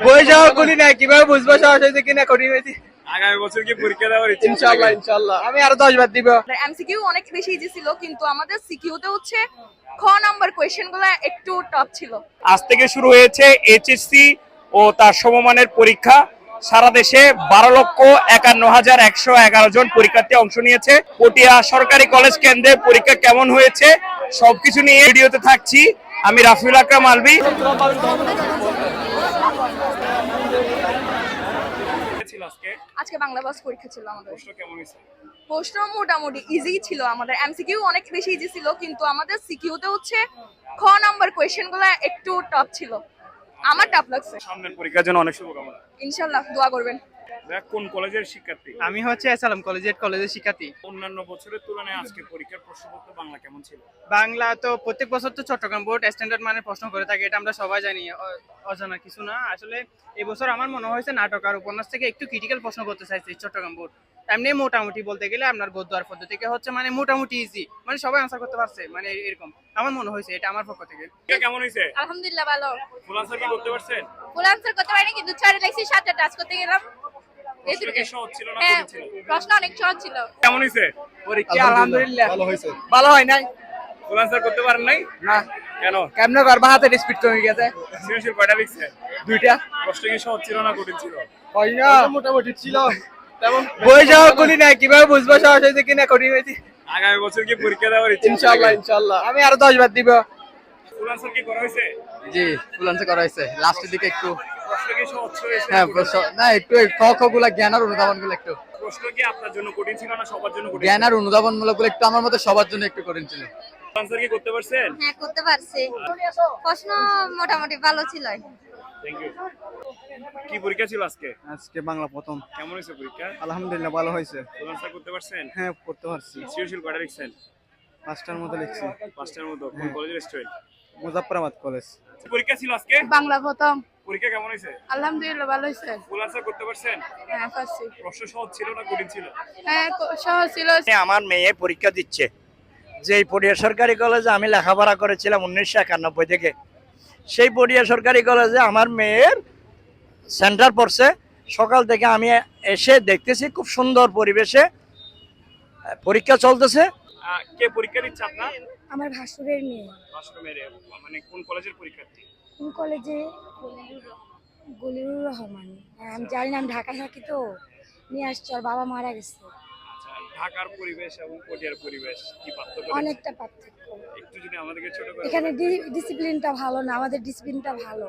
বই যাওয়া করি না কীভাবে বুঝব সহজ হয়েছে কিনা কঠিন হয়েছে? আগামী বছর কি পরীক্ষা দেওয়ার ইচ্ছা আছে? ইনশাল্লাহ ইনশাল্লাহ। আমি আরও দশ বার দিব। এমসিকিউ অনেক বেশি ইজি ছিল কিন্তু আমাদের সিকিউতে হচ্ছে খ নাম্বার কোয়েশ্চেন একটু টাফ ছিল। আজ থেকে শুরু হয়েছে এইচএসসি ও তার সমমানের পরীক্ষা। সারা দেশে বারো লক্ষ একান্ন হাজার একশো এগারো জন পরীক্ষার্থী অংশ নিয়েছে। পটিয়া সরকারি কলেজ কেন্দ্রে পরীক্ষা কেমন হয়েছে সবকিছু নিয়ে ভিডিওতে থাকছি। আমি রাফিউল আকরাম আলবি। আজকে? বাংলা বাস পরীক্ষা ছিল আমাদের। প্রশ্ন মোটামুটি ইজি ছিল আমাদের। এমসিকিউ অনেক বেশি ইজি ছিল কিন্তু আমাদের সিকিউতে হচ্ছে খ নাম্বার কোয়েশ্চেনগুলো একটু টাফ ছিল। আমার টাফ লাগছে। সামনের পরীক্ষার জন্য অনেক শুভকামনা। ইনশাল্লাহ দোয়া করবেন। কোন কলেজের শিক্ষার্থী? আমি হচ্ছে কলেজের কলেজের শিক্ষার্থী। অন্যান্য বছরের তুলনায় আজকে পরীক্ষার প্রশ্নপত্র বাংলা কেমন ছিল? বাংলা তো প্রত্যেক বছর তো চট্টগ্রাম বোর্ড স্ট্যান্ডার্ড মানের প্রশ্ন করে থাকে এটা আমরা সবাই জানি অজানা কিছু না। আসলে এই বছর আমার মনে হয়েছে নাটক আর উপন্যাস থেকে একটু ক্রিটিক্যাল প্রশ্ন করতে চাইছে চট্টগ্রাম বোর্ড। এমনি মোটামুটি বলতে গেলে আপনার গদ্য আর পদ্ধতি থেকে হচ্ছে মানে মোটামুটি ইজি মানে সবাই আনসার করতে পারছে মানে এরকম। আমার মনে হয়েছে এটা আমার পক্ষ থেকে। কেমন হয়েছে? আলহামদুলিল্লাহ ভালো। ফুল আনসার কি করতে পারছেন? ফুল আনসার করতে পারিনি কিন্তু ছয়টা লেখছি সাতটা টাচ করতে গেলাম। কি না হ্যাঁ প্রশ্ন অনেক সহজ ছিল। কেমন হয়েছে পরীক্ষা আলহামদুলিল্লাহ। ভালো হয়েছে ভালো হয় নাই? ফুল আনসার করতে পারেন নাই? না। কেন? কেমন করবা হাতে স্পিড কমে গেছে। সৃজনশীল কয়টা লিখছে? দুইটা। প্রশ্ন কি সহজ ছিল না কঠিন ছিল? হয় না। মোটামুটি ছিল। তেমন বই যাওয়া করি না কীভাবে বুঝব সহজ হয়েছে কিনা কঠিন হয়েছে আগামী বছর কি পরীক্ষা দেওয়ার ইচ্ছা? ইনশাল্লাহ ইনশাল্লাহ। আমি আরও দশ বার দিব। ফুল আনসার কি করা হয়েছে জি ফুল আনসার করা হয়েছে লাস্টের দিকে একটু হ্যাঁ প্রশ্ন- না একটু গুলা জ্ঞান আর অনুধাবনগুলো একটু। প্রশ্ন কি আপনার জন্য কঠিন ছিল না সবার জন্য কঠিন জ্ঞান আর অনুধাবন মূলকগুলো একটু আমার মতে সবার জন্য একটু কঠিন ছিল। আনসার কি করতে পারছেন? হ্যাঁ করতে পারছি। প্রশ্ন মোটামুটি ভালো ছিল কি পরীক্ষা ছিল আজকে? আজকে বাংলা প্রথম। কেমন হয়েছে পরীক্ষা? আলহামদুলিল্লাহ ভালো হয়েছে। আনসার করতে পারছেন? হ্যাঁ করতে পারছি। সৃজনশীল কয়টা লিখছেন? পাঁচটার মতো লিখছি। পাঁচটার মতো কোন কলেজের স্টুডেন্ট মুজাফরাবাদ কলেজ পরীক্ষা ছিল আজকে? বাংলা প্রথম। পরীক্ষা কেমন হয়েছে? আলহামদুলিল্লাহ ভালো হয়েছে। ফুল আনসার করতে পারছেন? হ্যাঁ পারছি প্রশ্ন সহজ ছিল না কঠিন ছিল? হ্যাঁ সহজ ছিল। আমার মেয়ে পরীক্ষা দিচ্ছে। যে পটিয়া সরকারি কলেজে আমি লেখাপড়া করেছিলাম উনিশশো একানব্বই থেকে সেই পটিয়া সরকারি কলেজে আমার মেয়ের সেন্টার পড়ছে। সকাল থেকে আমি এসে দেখতেছি খুব সুন্দর পরিবেশে পরীক্ষা চলতেছে। কে পরীক্ষা দিচ্ছে আপনার? আমার ভাসুরের মেয়ে। আসলে মেরে মানে কোন কলেজের পরীক্ষার্থী? কোন কলেজে? গলিরুর রহমান। হ্যাঁ, আমি জানি না আমি ঢাকায় থাকি তো। নিয়ে আসছি আর বাবা মারা গেছে। ঢাকার পরিবেশ এবং অনেকটা ভালো না আমাদের ভালো।